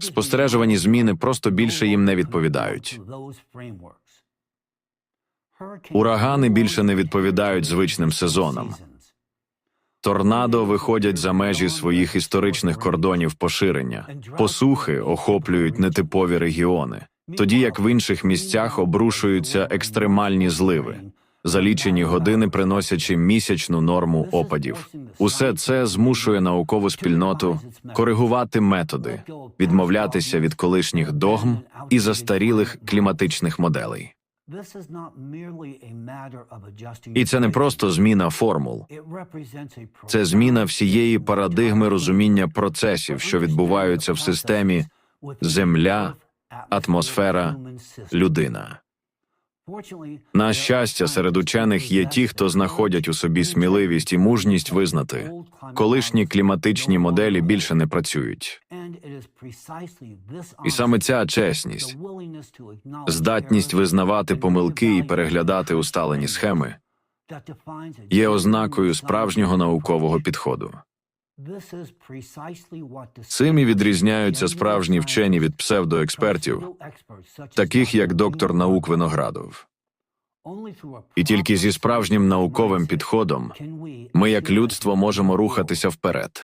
Спостережувані зміни просто більше їм не відповідають. Урагани більше не відповідають звичним сезонам. Торнадо виходять за межі своїх історичних кордонів поширення. Посухи охоплюють нетипові регіони, тоді як в інших місцях обрушуються екстремальні зливи, за лічені години приносячи місячну норму опадів. Усе це змушує наукову спільноту коригувати методи, відмовлятися від колишніх догм і застарілих кліматичних моделей. І це не просто зміна формул, це зміна всієї парадигми розуміння процесів, що відбуваються в системі земля, атмосфера, людина. На щастя, серед учених є ті, хто знаходять у собі сміливість і мужність визнати, колишні кліматичні моделі більше не працюють. І саме ця чесність, здатність визнавати помилки і переглядати усталені схеми є ознакою справжнього наукового підходу. Цим і відрізняються справжні вчені від псевдоекспертів, таких як доктор наук Виноградов. І тільки зі справжнім науковим підходом ми, як людство, можемо рухатися вперед.